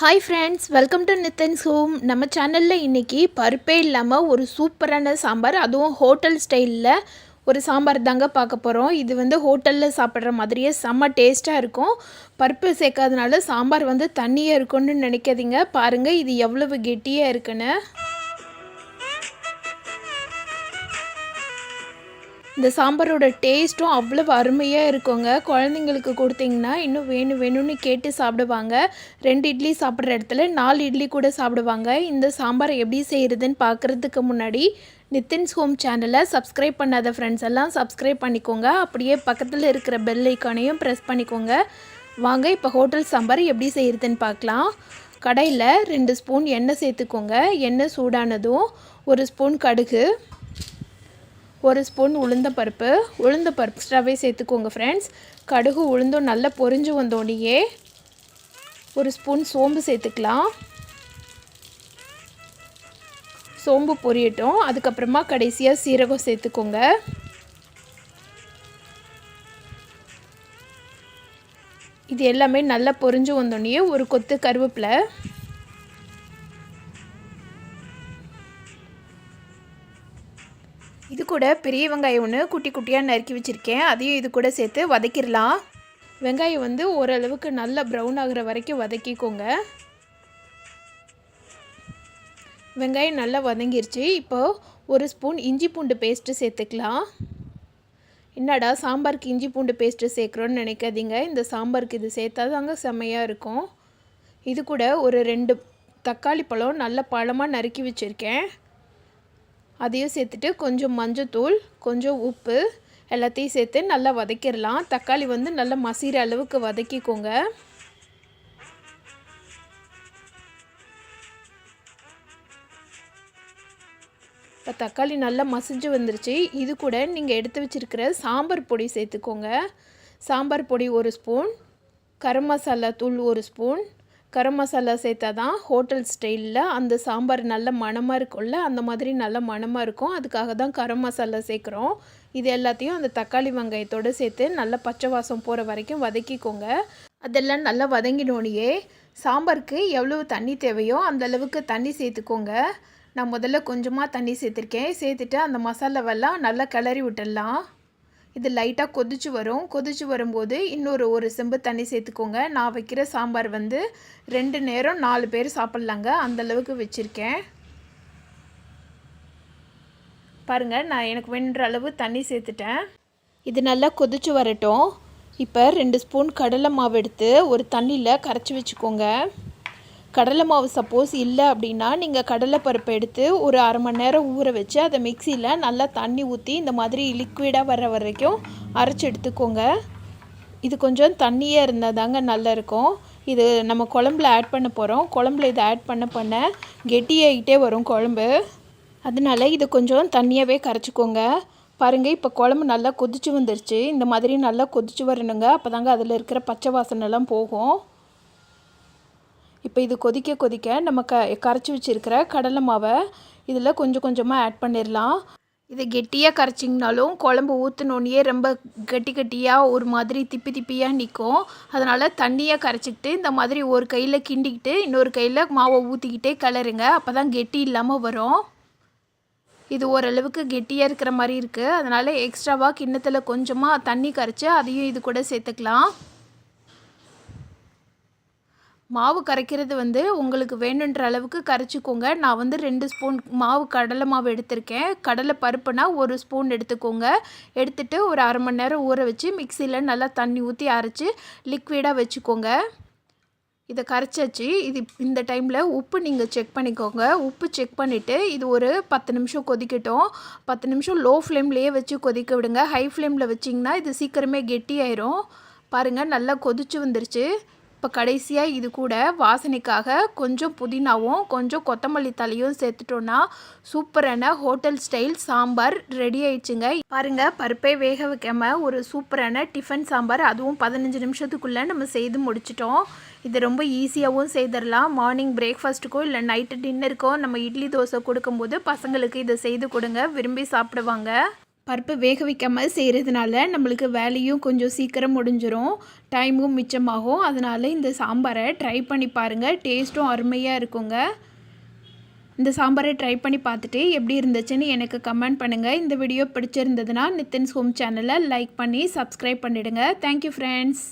Hi friends welcome to Nithins home நம்ம சேனலில் இன்றைக்கி பருப்பே இல்லாமல் ஒரு சூப்பரான சாம்பார் அதுவும் ஹோட்டல் ஸ்டைலில் ஒரு சாம்பார் தாங்க பார்க்க போகிறோம் இது வந்து ஹோட்டலில் சாப்பிட்ற மாதிரியே செம்ம டேஸ்ட்டாக இருக்கும். பருப்பு சேர்க்காதனால சாம்பார் வந்து தண்ணியாக இருக்கும்னு நினைக்காதீங்க. பாருங்கள் இது எவ்வளவு கெட்டியாக இருக்குன்னு. இந்த சாம்பாரோட டேஸ்ட்டும் அவ்வளோ அருமையாக இருக்குங்க. குழந்தைங்களுக்கு கொடுத்தீங்கன்னா இன்னும் வேணும் வேணும்னு கேட்டு சாப்பிடுவாங்க. ரெண்டு இட்லி சாப்பிட்ற இடத்துல நாலு இட்லி கூட சாப்பிடுவாங்க. இந்த சாம்பார் எப்படி செய்கிறதுன்னு பார்க்குறதுக்கு முன்னாடி நித்தின்ஸ் ஹோம் சேனலை சப்ஸ்கிரைப் பண்ணாத ஃப்ரெண்ட்ஸ் எல்லாம் சப்ஸ்கிரைப் பண்ணிக்கோங்க. அப்படியே பக்கத்தில் இருக்கிற பெல் ஐக்கானையும் ப்ரெஸ் பண்ணிக்கோங்க. வாங்க இப்போ ஹோட்டல் சாம்பார் எப்படி செய்கிறதுன்னு பார்க்கலாம். கடையில் ரெண்டு ஸ்பூன் எண்ணெய் சேர்த்துக்கோங்க. எண்ணெய் சூடானதும் ஒரு ஸ்பூன் கடுகு. ஒரு ஸ்பூன் உளுந்த பருப்பு உளுந்த பருப்பு எக்ஸ்ட்ராவே சேர்த்துக்கோங்க ஃப்ரெண்ட்ஸ் கடுகு உளுந்தும் நல்லா பொரிஞ்சு வந்தோடனேயே ஒரு ஸ்பூன் சோம்பு சேர்த்துக்கலாம். சோம்பு பொரியட்டும். அதுக்கப்புறமா கடைசியாக சீரகம் சேர்த்துக்கோங்க. இது எல்லாமே நல்லா பொரிஞ்சு வந்தோடனே ஒரு கொத்து கருவேப்பிலை. கூட பெரிய வெங்காயம் ஒன்று குட்டி குட்டியாக நறுக்கி வச்சுருக்கேன். அதையும் இது கூட சேர்த்து வதக்கிடலாம். வெங்காயம் வந்து ஓரளவுக்கு நல்லா ப்ரௌன் ஆகிற வரைக்கும் வதக்கிக்கோங்க. வெங்காயம் நல்லா வதங்கிருச்சு. இப்போது ஒரு ஸ்பூன் இஞ்சி பூண்டு பேஸ்ட்டு சேர்த்துக்கலாம். என்னடா சாம்பாருக்கு இஞ்சி பூண்டு பேஸ்ட்டு சேர்க்குறோன்னு நினைக்காதீங்க. இந்த சாம்பாருக்கு இது சேர்த்தா தாங்க செம்மையாக இருக்கும். இது கூட ஒரு ரெண்டு தக்காளி பழம் நல்ல பழமாக நறுக்கி வச்சுருக்கேன். அதையும் சேர்த்துட்டு கொஞ்சம் மஞ்சத்தூள் கொஞ்சம் உப்பு எல்லாத்தையும் சேர்த்து நல்லா வதக்கிடலாம். தக்காளி வந்து நல்லா மசிகிற அளவுக்கு வதக்கிக்கோங்க. இப்போ தக்காளி நல்லா மசிஞ்சு வந்துருச்சு. இது கூட நீங்கள் எடுத்து வச்சுருக்கிற சாம்பார் பொடி சேர்த்துக்கோங்க. சாம்பார் பொடி ஒரு ஸ்பூன் கரம் மசாலா தூள் ஒரு ஸ்பூன் கரம் மசாலா சேர்த்தா தான் ஹோட்டல் ஸ்டைலில் அந்த சாம்பார் நல்ல மணமாக இருக்கும்ல அந்த மாதிரி நல்ல மணமாக இருக்கும். அதுக்காக தான் கரம் மசாலா சேர்க்குறோம். இது எல்லாத்தையும் அந்த தக்காளி வெங்காயத்தோடு சேர்த்து நல்லா பச்சை வாசம் போகிற வரைக்கும் வதக்கிக்கோங்க. அதெல்லாம் நல்லா வதங்கினோனையே சாம்பாருக்கு எவ்வளவு தண்ணி தேவையோ அந்த அளவுக்கு தண்ணி சேர்த்துக்கோங்க. நான் முதல்ல கொஞ்சமாக தண்ணி சேர்த்துருக்கேன். சேர்த்துட்டு அந்த மசாலாவெல்லாம் நல்லா கிளறி விட்டுடலாம். இது லைட்டாக கொதிச்சு வரும். கொதிச்சு வரும்போது இன்னொரு ஒரு செம்பு தண்ணி சேர்த்துக்கோங்க. நான் வைக்கிற சாம்பார் வந்து ரெண்டு நேரம் நாலு பேர் சாப்பிட்லாங்க. அந்தளவுக்கு வச்சுருக்கேன். பாருங்கள் நான் எனக்கு வேணுன்ற அளவு தண்ணி சேர்த்துட்டேன். இது நல்லா கொதிச்சு வரட்டும். இப்போ ரெண்டு ஸ்பூன் கடலை மாவு எடுத்து ஒரு தண்ணியில் கரைச்சி வச்சுக்கோங்க. கடலை மாவு சப்போஸ் இல்லை அப்படின்னா நீங்கள் கடலை பருப்பை எடுத்து ஒரு அரை மணி நேரம் ஊற வச்சு அதை மிக்சியில் நல்லா தண்ணி ஊற்றி இந்த மாதிரி லிக்விடாக வர்ற வரைக்கும் அரைச்சி எடுத்துக்கோங்க. இது கொஞ்சம் தண்ணியாக இருந்தால் தாங்க நல்லா இருக்கும். இது நம்ம குழம்புல ஆட் பண்ண போகிறோம் குழம்புல இதை ஆட் பண்ண பண்ண கெட்டியாகிட்டே வரும் குழம்பு. அதனால இது கொஞ்சம் தண்ணியாகவே கரைச்சிக்கோங்க. பாருங்கள் இப்போ குழம்பு நல்லா கொதிச்சு வந்துருச்சு. இந்த மாதிரி நல்லா கொதிச்சு வரணுங்க. அப்போ தாங்க அதில் இருக்கிற பச்சை வாசனைலாம் போகும். இப்போ இது கொதிக்க கொதிக்க நம்ம க கரைச்சி வச்சுருக்கிற கடலை மாவை இதில் கொஞ்சம் கொஞ்சமாக ஆட் பண்ணிடலாம். இது கெட்டியாக கரைச்சிங்கனாலும் குழம்பு ஊற்றினோன்னே ரொம்ப கட்டி கட்டியாக ஒரு மாதிரி திப்பி திப்பியாக நிற்கும். அதனால் தண்ணியாக கரைச்சிக்கிட்டு இந்த மாதிரி ஒரு கையில் கிண்டிக்கிட்டு இன்னொரு கையில் மாவை ஊற்றிக்கிட்டே கிளறுங்க. அப்போ தான் கெட்டி இல்லாமல் வரும். இது ஓரளவுக்கு கெட்டியாக இருக்கிற மாதிரி இருக்குது. அதனால் எக்ஸ்ட்ராவாக கிண்ணத்தில் கொஞ்சமாக தண்ணி கரைச்சி அதையும் இது கூட சேர்த்துக்கலாம். மாவு கரைக்கிறது வந்து உங்களுக்கு வேணுன்ற அளவுக்கு கரைச்சிக்கோங்க. நான் வந்து ரெண்டு ஸ்பூன் மாவு கடலை மாவு எடுத்திருக்கேன். கடலை பருப்புனா ஒரு ஸ்பூன் எடுத்துக்கோங்க. எடுத்துகிட்டு ஒரு அரை மணி நேரம் ஊற வச்சு மிக்சியில் நல்லா தண்ணி ஊற்றி அரைச்சி லிக்விடாக வச்சுக்கோங்க. இதை கரைச்சாச்சு. இது இந்த டைமில் உப்பு நீங்கள் செக் பண்ணிக்கோங்க. உப்பு செக் பண்ணிவிட்டு இது ஒரு பத்து நிமிஷம் கொதிக்கட்டும். பத்து நிமிஷம் லோ ஃப்ளேம்லேயே வச்சு கொதிக்க விடுங்க. ஹை ஃப்ளேமில் வச்சிங்கன்னா இது சீக்கிரமே கெட்டியாயிரும். பாருங்கள் நல்லா கொதிச்சு வந்துருச்சு. இப்போ கடைசியாக இது கூட வாசனைக்காக கொஞ்சம் புதினாவும் கொஞ்சம் கொத்தமல்லி தலையும் சேர்த்துட்டோன்னா சூப்பரான ஹோட்டல் ஸ்டைல் சாம்பார் ரெடி ஆயிடுச்சுங்க. பாருங்கள் பருப்பே வேக வைக்காம ஒரு சூப்பரான டிஃபன் சாம்பார் அதுவும் பதினஞ்சு நிமிஷத்துக்குள்ளே நம்ம செய்து முடிச்சிட்டோம். இது ரொம்ப ஈஸியாகவும் செய்திடலாம் மார்னிங் பிரேக்ஃபாஸ்ட்டுக்கோ இல்லை நைட்டு டின்னருக்கோ நம்ம இட்லி தோசை கொடுக்கும்போது பசங்களுக்கு இதை செய்து கொடுங்க. விரும்பி சாப்பிடுவாங்க. பருப்பு வேக வைக்காமல் செய்கிறதுனால நம்மளுக்கு வேலையும் கொஞ்சம் சீக்கிரம் முடிஞ்சிடும் டைமும் மிச்சமாகும். அதனால் இந்த சாம்பாரை ட்ரை பண்ணி பாருங்கள் டேஸ்ட்டும் அருமையாக இருக்குங்க. இந்த சாம்பாரை ட்ரை பண்ணி பார்த்துட்டு எப்படி இருந்துச்சுன்னு எனக்கு கமெண்ட் பண்ணுங்கள் இந்த வீடியோ பிடிச்சிருந்ததுன்னா நித்தின்ஸ் ஹோம் சேனலை லைக் பண்ணி சப்ஸ்கிரைப் பண்ணிவிடுங்க தேங்க்யூ ஃப்ரெண்ட்ஸ்